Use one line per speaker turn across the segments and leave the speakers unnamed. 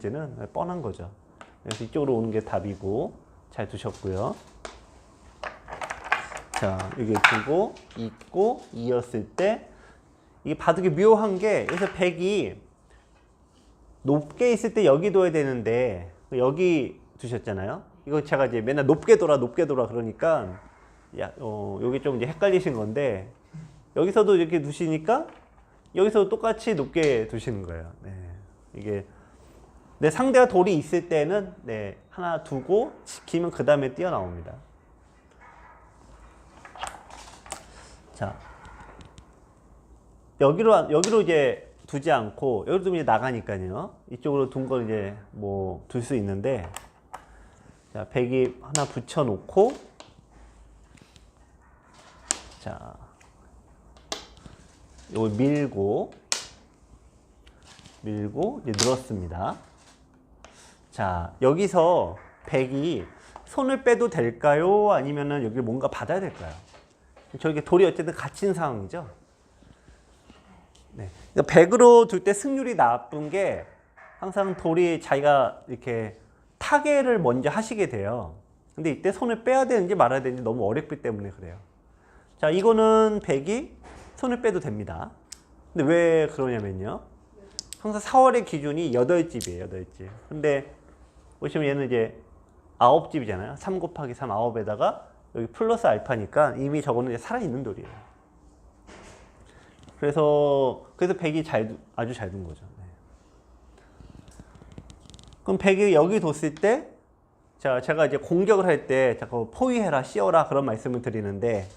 이제는 뻔한 거죠. 그래서 이쪽으로 오는 게 답이고 잘 두셨고요. 자, 여기 두고 있고 이었을 때 이게 바둑이 묘한 게 여기서 100이 높게 있을 때 여기 둬야 되는데 여기 두셨잖아요. 이거 제가 이제 맨날 높게 돌아 높게 돌아 그러니까 야, 어, 여기 좀 이제 헷갈리신 건데 여기서도 이렇게 두시니까 여기서 똑같이 높게 두시는 거예요. 네. 이게 내 상대가 돌이 있을 때는 네, 하나 두고 지키면 그 다음에 뛰어나옵니다. 자, 여기로 안- 여기로 이제 두지 않고 여기로 두면 나가니까요. 이쪽으로 둔 걸 이제 뭐 둘 수 있는데 자, 백이 하나 붙여 놓고 자, 요걸 밀고 밀고 이제 늘었습니다. 자, 여기서 백이 손을 빼도 될까요? 아니면은 여기 뭔가 받아야 될까요? 저기 돌이 어쨌든 갇힌 상황이죠. 네. 그러니까 100으로 둘 때 승률이 나쁜 게 항상 돌이 자기가 이렇게 타개를 먼저 하시게 돼요. 근데 이때 손을 빼야 되는지 말아야 되는지 너무 어렵기 때문에 그래요. 자, 이거는 100이 손을 빼도 됩니다. 근데 왜 그러냐면요. 항상 4월의 기준이 8집이에요, 8집. 근데 보시면 얘는 이제 9집이잖아요. 3 곱하기 3, 9에다가 여기 플러스 알파니까 이미 저거는 이제 살아있는 돌이에요. 그래서 그래서 100이 잘 두- 아주 잘 둔 거죠. 네. 그럼 100이 여기 뒀을 때 자, 제가 이제 공격을 할 때 자꾸 포위해라, 씌워라 그런 말씀을 드리는데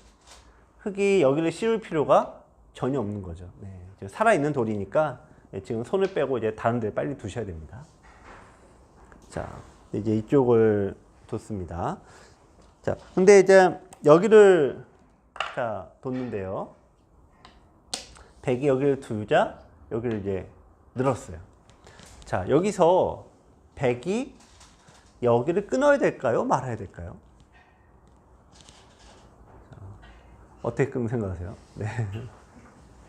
흙이 여기를 씌울 필요가 전혀 없는 거죠. 네. 살아있는 돌이니까 네, 지금 손을 빼고 이제 다른 데 빨리 두셔야 됩니다. 자, 이제 이쪽을 뒀습니다. 자, 근데 이제 여기를 자, 뒀는데요. 백이 여기를 두자 여기를 이제 늘었어요. 자, 여기서 백이 여기를 끊어야 될까요? 말아야 될까요? 자, 어떻게 끊는 생각하세요? 네.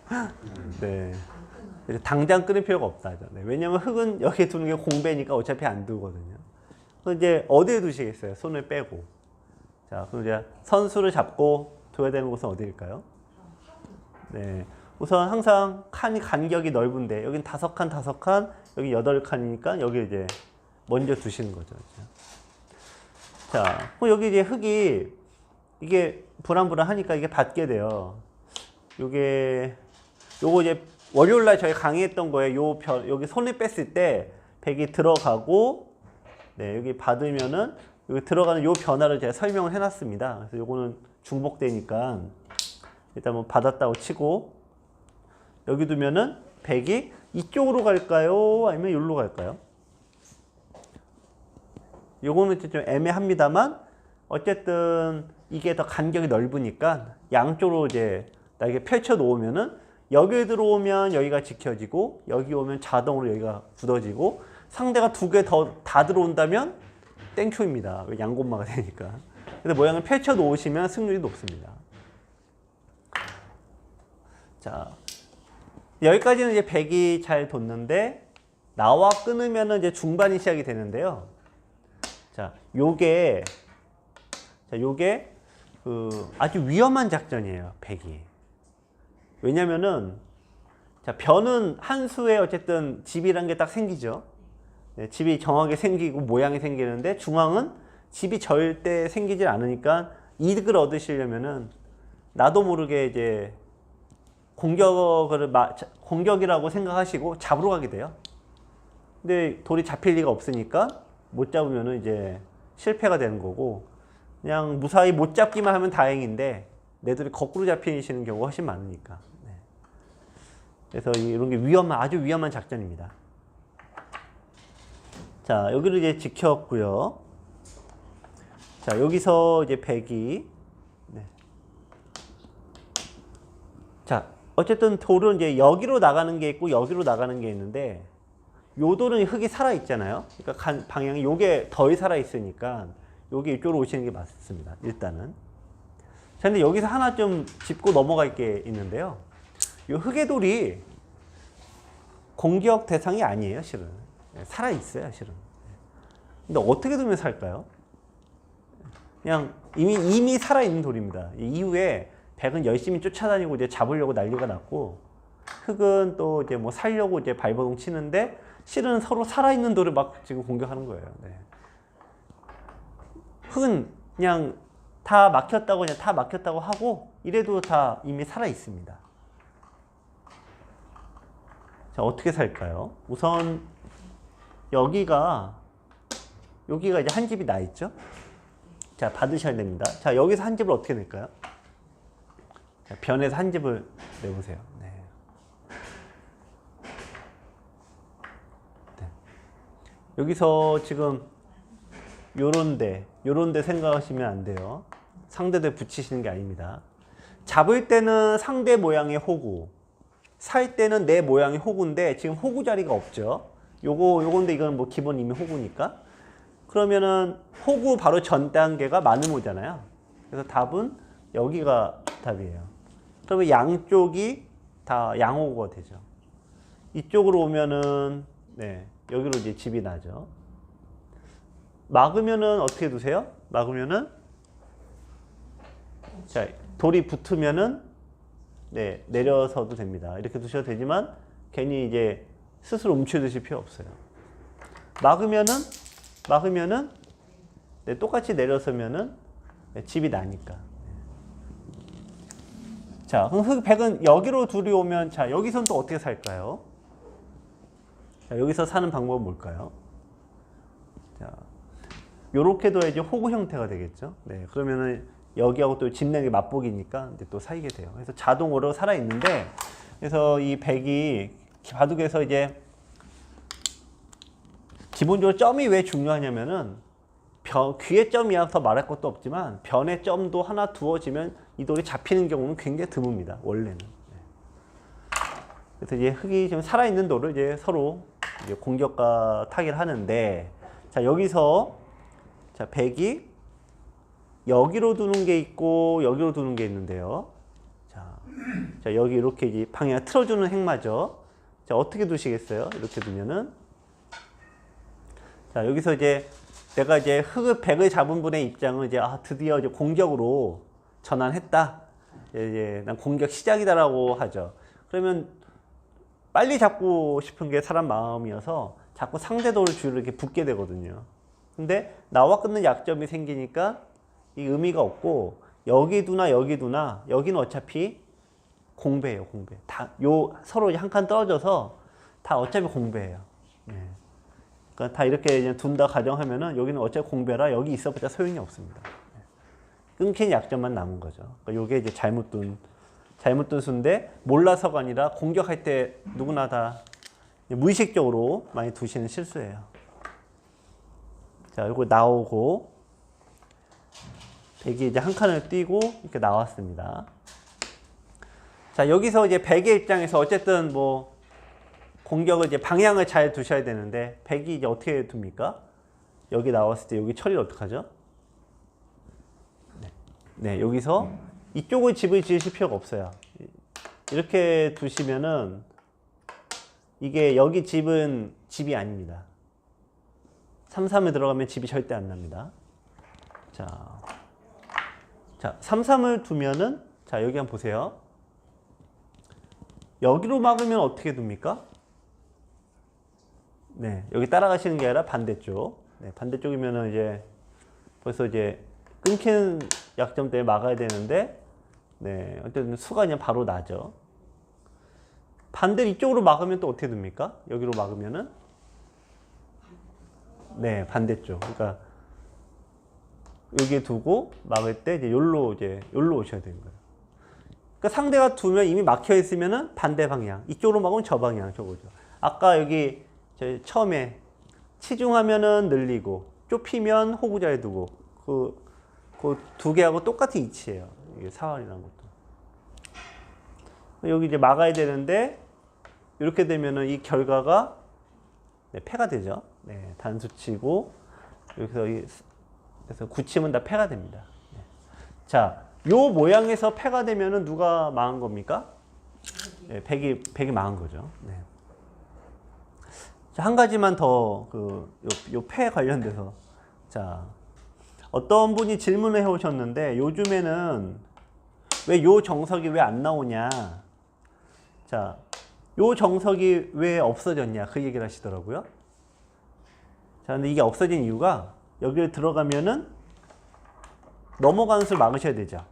네. 당장 끊을 필요가 없다. 네. 왜냐면 흙은 여기 두는 게 공배니까 어차피 안 두거든요. 그럼 이제 어디에 두시겠어요? 손을 빼고. 자, 그럼 이제 선수를 잡고 둬야 되는 곳은 어디일까요? 네. 우선 항상 칸이 간격이 넓은데 여긴 다섯 칸 다섯 칸 여기 여덟 칸이니까 여기 이제 먼저 두시는 거죠. 자, 그럼 여기 이제 흙이 이게 불안불안하니까 이게 받게 돼요. 요게 요거 이제 월요일 날 저희 강의했던 거예요. 요 별, 여기 손을 뺐을 때 백이 들어가고 네, 여기 받으면은 여기 들어가는 요 변화를 제가 설명을 해 놨습니다. 그래서 요거는 중복되니까 일단 뭐 받았다고 치고 여기 두면은 백이 이쪽으로 갈까요? 아니면 여기로 갈까요? 요거는 좀 애매합니다만 어쨌든 이게 더 간격이 넓으니까 양쪽으로 이제 나에게 펼쳐 놓으면은 여기 들어오면 여기가 지켜지고 여기 오면 자동으로 여기가 굳어지고 상대가 두 개 더 다 들어온다면 땡큐입니다. 왜 양곳마가 되니까. 근데 모양을 펼쳐 놓으시면 승률이 높습니다. 자, 여기까지는 이제 100이 잘 뒀는데 나와 끊으면은 이제 중반이 시작이 되는데요. 자, 요게 자, 요게 그 아주 위험한 작전이에요. 100이. 왜냐면은 자, 변은 한 수에 어쨌든 집이란 게 딱 생기죠. 네, 집이 정확하게 생기고 모양이 생기는데 중앙은 집이 절대 생기질 않으니까 이득을 얻으시려면은 나도 모르게 이제 공격을 마- 자- 공격이라고 생각하시고 잡으러 가게 돼요. 근데 돌이 잡힐 리가 없으니까 못 잡으면은 이제 실패가 되는 거고 그냥 무사히 못 잡기만 하면 다행인데 내 돌이 거꾸로 잡히시는 경우가 훨씬 많으니까. 네. 그래서 이런 게 위험한 아주 위험한 작전입니다. 자 여기를 이제 지켰고요. 자 여기서 이제 백이 네. 자 어쨌든 돌은 이제 여기로 나가는 게 있고 여기로 나가는 게 있는데 요 돌은 흙이 살아 있잖아요. 그러니까 간- 방향이 요게 덜 살아 있으니까 요게 이쪽으로 오시는 게 맞습니다. 일단은. 자 근데 여기서 하나 좀 짚고 넘어갈 게 있는데요. 요 흙의 돌이 공격 대상이 아니에요, 실은. 네, 살아 있어요, 실은. 근데 어떻게 두면 살까요? 그냥 이미 이미 살아 있는 돌입니다. 이 이후에 백은 열심히 쫓아다니고 이제 잡으려고 난리가 났고 흙은 또 이제 뭐 살려고 이제 발버둥 치는데 실은 서로 살아 있는 돌을 막 지금 공격하는 거예요. 네. 흙은 그냥 다 막혔다고 그냥 다 막혔다고 하고 이래도 다 이미 살아 있습니다. 자 어떻게 살까요? 우선 여기가 여기가 이제 한 집이 나 있죠. 자 받으셔야 됩니다. 자 여기서 한 집을 어떻게 낼까요? 자, 변에서 한 집을 내보세요. 네. 네. 여기서 지금 요런데 요런데 생각하시면 안 돼요. 상대대 붙이시는 게 아닙니다. 잡을 때는 상대 모양의 호구, 살 때는 내 모양의 호구인데 지금 호구 자리가 없죠. 요거 요건데 이건 뭐 기본 이미 호구니까. 그러면은 호구 바로 전 단계가 마늘모잖아요. 그래서 답은 여기가 답이에요. 그러면 양쪽이 다 양호구가 되죠. 이쪽으로 오면은 네 여기로 이제 집이 나죠. 막으면은 어떻게 두세요? 막으면은 자 돌이 붙으면은 네 내려서도 됩니다. 이렇게 두셔도 되지만 괜히 이제 스스로 움츠드실 필요 없어요. 막으면은 막으면은 네, 똑같이 내려서면은 네, 집이 나니까. 자, 그럼 흑백은 여기로 둘이 오면 자 여기선 또 어떻게 살까요? 자, 여기서 사는 방법은 뭘까요? 자, 요렇게 둬야지 호구 형태가 되겠죠. 네, 그러면은 여기하고 또 집내기 맛보기니까 이제 또 사이게 돼요. 그래서 자동으로 살아 있는데, 그래서 이 백이 바둑에서 이제 기본적으로 점이 왜 중요하냐면은 변, 귀의 점이야 더 말할 것도 없지만 변의 점도 하나 두어지면 이 돌이 잡히는 경우는 굉장히 드뭅니다. 원래는. 네. 그래서 이제 흙이 지금 살아있는 돌을 이제 서로 이제 공격과 타기를 하는데 자 여기서 자 백이 여기로 두는 게 있고 여기로 두는 게 있는데요. 자, 자 여기 이렇게 방향 틀어주는 행마죠. 자 어떻게 두시겠어요? 이렇게 두면은 자 여기서 이제 내가 이제 흙을 백을 잡은 분의 입장은 이제 아 드디어 이제 공격으로 전환했다. 이제 난 공격 시작이다라고 하죠. 그러면 빨리 잡고 싶은 게 사람 마음이어서 자꾸 상대 돌을 주로 이렇게 붙게 되거든요. 근데 나와 끊는 약점이 생기니까 이 의미가 없고 여기 두나 여기 두나 여기는 어차피 공배예요 공배. 다 요 서로 한 칸 떨어져서 다 어차피 공배예요. 네. 그러니까 다 이렇게 그냥 둔다 가정하면은 여기는 어차피 공배라 여기 있어봤자 소용이 없습니다. 네. 끊긴 약점만 남은 거죠. 그러니까 요게 이제 잘못 둔 잘못 둔 수인데 몰라서가 아니라 공격할 때 누구나 다 무의식적으로 많이 두시는 실수예요. 자, 요거 나오고 백이 이제 한 칸을 띄고 이렇게 나왔습니다. 자, 여기서 이제 백의 입장에서 어쨌든 뭐 공격을 이제 방향을 잘 두셔야 되는데 백이 이제 어떻게 둡니까? 여기 나왔을 때 여기 처리를 어떻게 하죠? 네. 네, 여기서 이쪽을 집을 지으실 필요가 없어요. 이렇게 두시면은 이게 여기 집은 집이 아닙니다. 3, 3에 들어가면 집이 절대 안 납니다. 자, 자, 3, 3을 두면은 자 여기 한번 보세요. 여기로 막으면 어떻게 둡니까? 네, 여기 따라가시는 게 아니라 반대쪽. 네, 반대쪽이면은 이제 벌써 이제 끊기는 약점 때문에 막아야 되는데, 네, 어쨌든 수가 그냥 바로 나죠. 반대로 이쪽으로 막으면 또 어떻게 됩니까? 여기로 막으면은 네, 반대쪽. 그러니까 여기에 두고 막을 때 이제 여기로 이제 여기로 오셔야 되는 거예요. 그러니까 상대가 두면 이미 막혀 있으면은 반대 방향. 이쪽으로 막으면 저 방향 저거죠. 아까 여기 저 처음에 치중하면은 늘리고 좁히면 호구자에 두고 그 그 두 개하고 똑같은 이치예요. 이게 사활이라는 것도. 여기 이제 막아야 되는데 이렇게 되면은 이 결과가 네, 패가 되죠. 네, 단수치고 여기서 이, 그래서 굳히면 다 패가 됩니다. 네. 자, 요 모양에서 패가 되면은 누가 망한 겁니까? 네, 백이 백이 망한 거죠. 네. 자, 한 가지만 더그요폐 관련돼서 자 어떤 분이 질문을 해 오셨는데 요즘에는 왜 요 정석이 왜 안 나오냐 자 요 정석이 왜 없어졌냐 그 얘기를 하시더라고요. 자 근데 이게 없어진 이유가 여기를 들어가면은 넘어가는 수를 막으셔야 되죠.